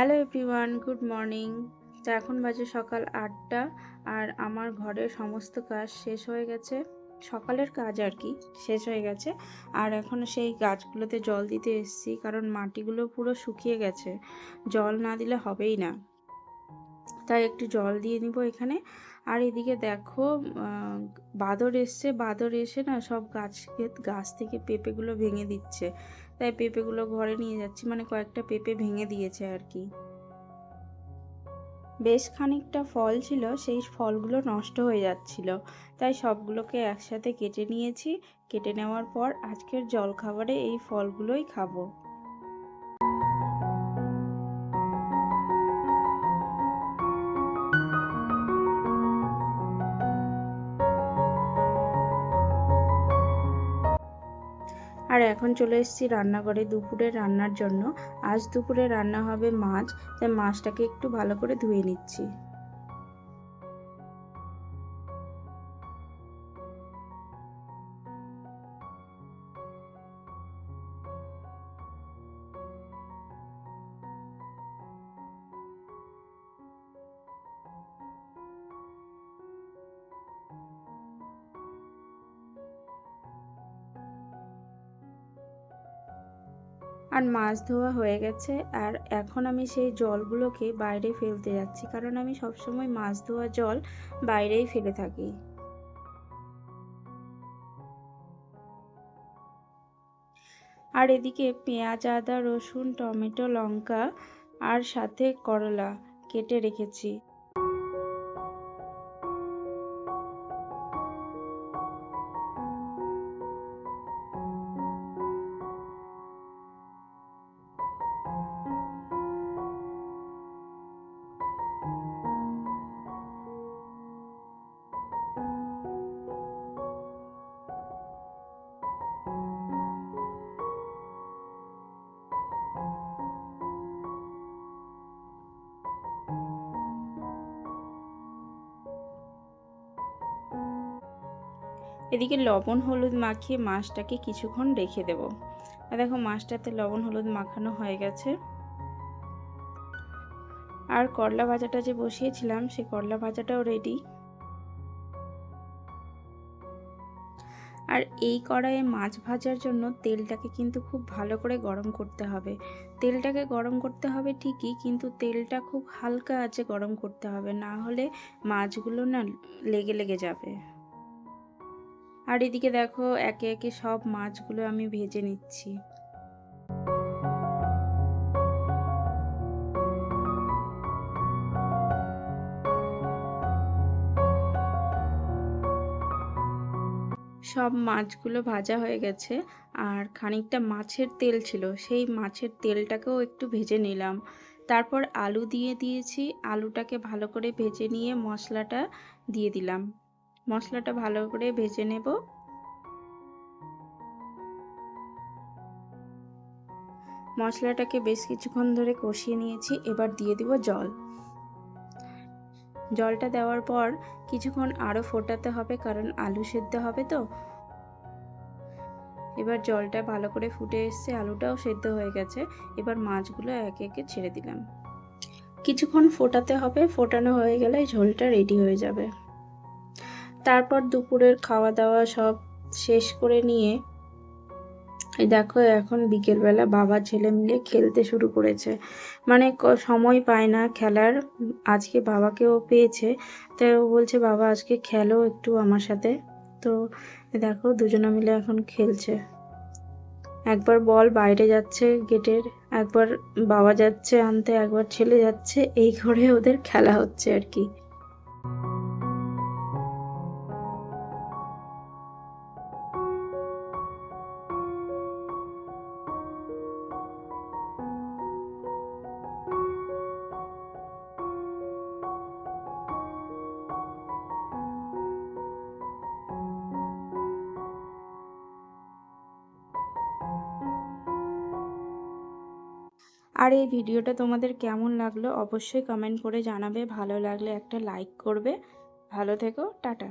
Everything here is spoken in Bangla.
হ্যালো এভরিওয়ান গুড মর্নিং তা এখন বাজে সকাল আটটা আর আমার ঘরের সমস্ত কাজ শেষ হয়ে গেছে। সকালের কাজ আর কি, শেষ হয়ে গেছে। আর এখন সেই গাছগুলোতে জল দিতে এসেছি কারণ মাটিগুলো পুরো শুকিয়ে গেছে। জল না দিলে হবেই না। তাই একটু জল দিয়ে নিব এখানে। আর এদিকে দেখো বাদর এসছে। বাদর এসে না সব গাছকে গাছ থেকে পেঁপেগুলো ভেঙে দিচ্ছে। তাই পেঁপেগুলো ঘরে নিয়ে যাচ্ছি। মানে কয়েকটা পেঁপে ভেঙে দিয়েছে আর কি। বেশ খানিকটা ফল ছিল, সেই ফলগুলো নষ্ট হয়ে যাচ্ছিল। তাই সবগুলোকে একসাথে কেটে নিয়েছি। কেটে নেওয়ার পর আজকের জলখাবারে এই ফলগুলোই খাব। আর এখন চলে এসেছি রান্নাঘরে দুপুরে রান্নার জন্য। আজ দুপুরে রান্না হবে মাছ, তাই মাছটাকে একটু ভালো করে ধুয়ে নিচ্ছি। আর মাছ ধোয়া হয়ে গেছে আর এখন আমি সেই জলগুলোকে বাইরে ফেলতে যাচ্ছি, কারণ আমি সবসময় মাছ ধোয়া জল বাইরেই ফেলে থাকি। আর এদিকে পেঁয়াজ, আদা, রসুন, টমেটো, লঙ্কা আর সাথে করলা কেটে রেখেছি। এদিকে লবণ হলুদ মাখিয়ে মাছটাকে কিছুক্ষণ রেখে দেব। আর দেখো মাছটাতে লবণ হলুদ মাখানো হয়ে গেছে। আর করলা ভাজাটা যে বসিয়েছিলাম, সেই করলা ভাজাটাও রেডি আর এই কড়াইয়ে মাছ ভাজার জন্য তেলটাকে কিন্তু খুব ভালো করে গরম করতে হবে। তেলটাকে গরম করতে হবে ঠিকই, কিন্তু তেলটা খুব হালকা আছে গরম করতে হবে। না হলে মাছগুলো না লেগে লেগে যাবে। আর এদিকে দেখো একে একে সব মাছগুলো আমি ভেজে নিচ্ছি। সব মাছগুলো ভাজা হয়ে গেছে আর খানিকটা মাছের তেল ছিল, সেই মাছের তেলটাকেও একটু ভেজে নিলাম। তারপর আলু দিয়ে দিয়েছি, আলুটাকে ভালো করে ভেজে নিয়ে মশলাটা দিয়ে দিলাম। মশলাটা ভালো করে ভেজে নেব। মশলাটাকে বেশ কিছুক্ষণ ধরে কষিয়ে নিয়েছি, এবার দিয়ে দিব জল। জলটা দেওয়ার পর কিছুক্ষণ আরও ফোটাতে হবে, কারণ আলু সেদ্ধ হবে তো। এবার জলটা ভালো করে ফুটে এসছে, আলুটাও সেদ্ধ হয়ে গেছে। এবার মাছগুলো একে একে ছেড়ে দিলাম। কিছুক্ষণ ফোটাতে হবে, ফোটানো হয়ে গেলে ঝোলটা রেডি হয়ে যাবে। তারপর দুপুরের খাওয়া দাওয়া সব শেষ করে নিয়ে দেখো এখন বিকেলবেলা বাবা ছেলে মিলে খেলতে শুরু করেছে। মানে সময় পায় না খেলার। আজকে বাবাকেও পেয়েছে। তো ও বলছে, বাবা, আজকে খেলো একটু আমার সাথে। তো দেখো দুজনে মিলে এখন খেলছে। একবার বল বাইরে যাচ্ছে গেটের, একবার বাবা যাচ্ছে আনতে, একবার ছেলে যাচ্ছে, এই ঘরে ওদের খেলা হচ্ছে আর কি। আর এই ভিডিওটা তোমাদের কেমন লাগল অবশ্যই কমেন্ট করে জানাবে। ভালো লাগলে একটা লাইক করবে। ভালো থেকো, টাটা।